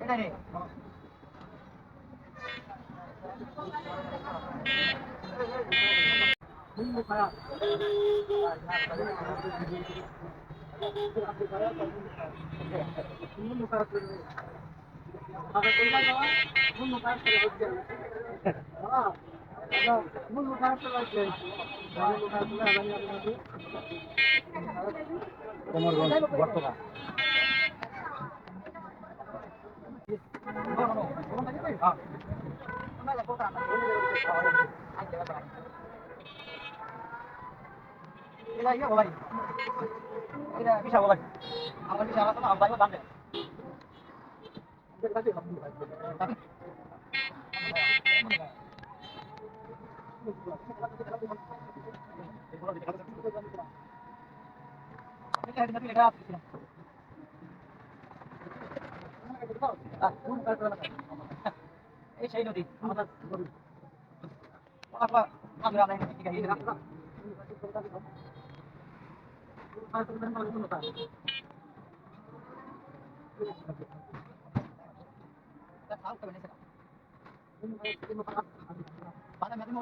এটা রে বর্তমান। Ila iya wala. Ila bisa bisa এই সেই নদী আমাদের apa apa ada yang tiga ini tahu ke mana Pada nanti